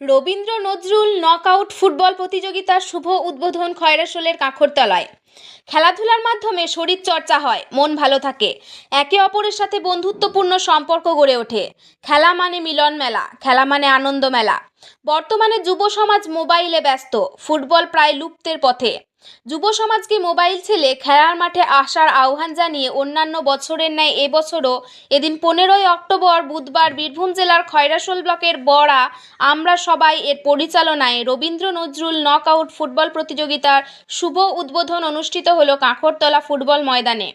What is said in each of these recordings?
Rabindra Nazrul knockout football প্রতিযোগিতার শুভ উদ্বোধন খয়রাসোলের কাঁকরতলায় খেলাধুলার মাধ্যমে শরীর চর্চা হয়, মন ভালো থাকে, একে অপরের সাথে বন্ধুত্বপূর্ণ সম্পর্ক গড়ে ওঠে। খেলা মানে মিলন মেলা, খেলা মানে আনন্দ মেলা। বর্তমানে যুব সমাজ মোবাইলে ব্যস্ত, ফুটবল প্রায় লুপ্তের পথে। যুব সমাজকে মোবাইল ছেলে খেলার মাঠে আসার আহ্বান জানিয়ে অন্যান্য বছরের ন্যায় এবছরও এদিন পনেরোই অক্টোবর বুধবার বীরভূম জেলার খয়রাসোল ব্লকের বড়া আমরা সবাই এর পরিচালনায় রবীন্দ্র নজরুল নকআউট ফুটবল প্রতিযোগিতার শুভ উদ্বোধন অনুষ্ঠিত হলো কাঁকরতলা ফুটবল ময়দানে।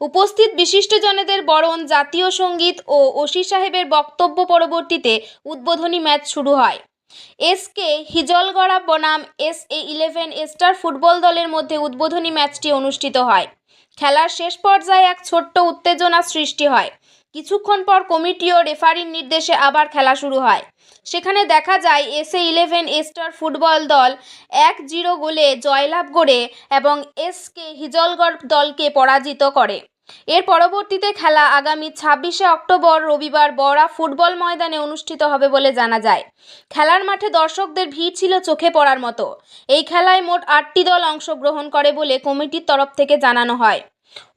উপস্থিত বিশিষ্টজনেদের বরণ জাতীয় সংগীত ও ওসি সাহেবের বক্তব্য পরবর্তীতে উদ্বোধনী ম্যাচ শুরু হয়। এসকে হিজলগড়া বনাম S A eleven star football দলের মধ্যে উদ্বোধনী ম্যাচটি অনুষ্ঠিত হয়। খেলার শেষ পর্যায়ে এক ছোট্ট উত্তেজনা সৃষ্টি হয়। কিছুক্ষণ পর কমিটি ও রেফারির নির্দেশে আবার খেলা শুরু হয়। সেখানে দেখা যায় S A eleven star football দল এক জিরো গোলে জয়লাভ করে এবং এসকে হিজলগড় দলকে পরাজিত করে। এর পরবর্তীতে খেলা আগামী ছাব্বিশে অক্টোবর রবিবার বড়া ফুটবল ময়দানে অনুষ্ঠিত হবে বলে জানা যায়। খেলার মাঠে দর্শকদের ভিড় ছিল চোখে পড়ার মতো। এই খেলায় মোট আটটি দল অংশগ্রহণ করে বলে কমিটির তরফ থেকে জানানো হয়।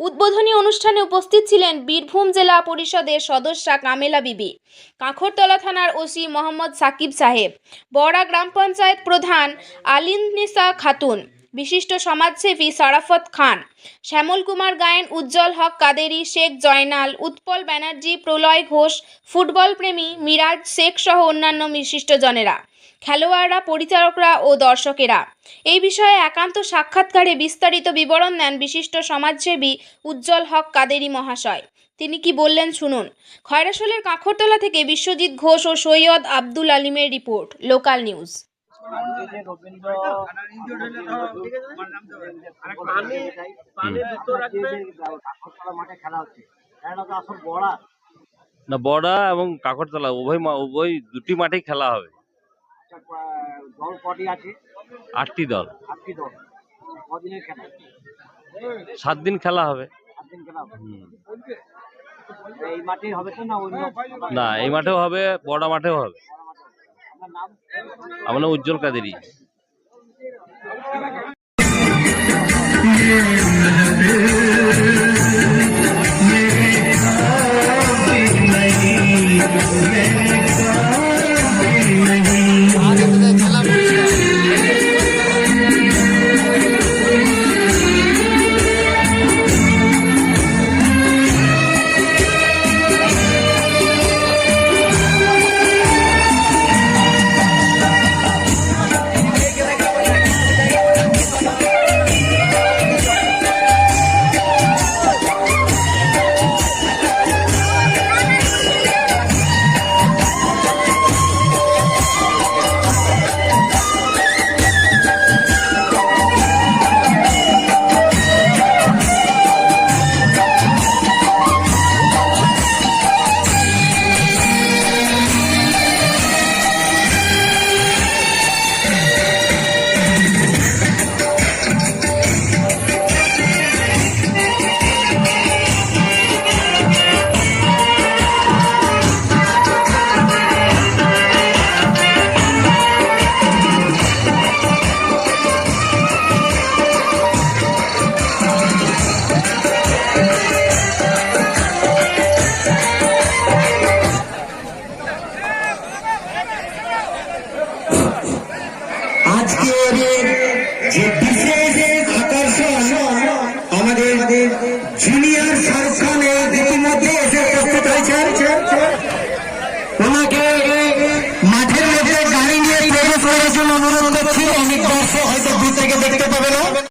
উদ্বোধনী অনুষ্ঠানে উপস্থিত ছিলেন বীরভূম জেলা পরিষদের সদস্যা কামেলা বিবি, কাঁখরতলা থানার ওসি মোহাম্মদ সাকিব সাহেব, বড়া গ্রাম পঞ্চায়েত প্রধান আলিননিসা খাতুন বিশিষ্ট সমাজসেবী সারাফত খান, শ্যামল কুমার গায়েন, উজ্জ্বল হক কাদেরি, শেখ জয়নাল, উৎপল ব্যানার্জি, প্রলয় ঘোষ ফুটবল প্রেমী মিরাজ শেখ সহ অন্যান্য বিশিষ্টজনেরা খেলোয়াড়রা পরিচালকরা ও দর্শকেরা। এই বিষয়ে একান্ত সাক্ষাৎকারে বিস্তারিত বিবরণ দেন বিশিষ্ট সমাজসেবী উজ্জ্বল হক কাদেরি মহাশয়। তিনি কি বললেন শুনুন। খয়রাশোলের কাঁখরতলা থেকে বিশ্বজিৎ ঘোষ ও সৈয়দ আব্দুল আলিমের রিপোর্ট, লোকাল নিউজ। মাঠে খেলা হচ্ছে খেলাটা তো আসল বড়া না বড়া এবং কাকরতলা উভয় উভয় দুটি মাঠেই খেলা হবে। দল কটি আছে আটটি দল। আটটি দল কদিনের খেলা সাত দিন খেলা হবে। সাত দিন খেলা হবে হুম। এই মাঠেই হবে না এই মাঠেও হবে বড়া মাঠেও হবে। আমার নাম উজ্জ্বল কাদেরি। আজকের অনেক দর্শক হয়তো দূর থেকে দেখতে পাবে না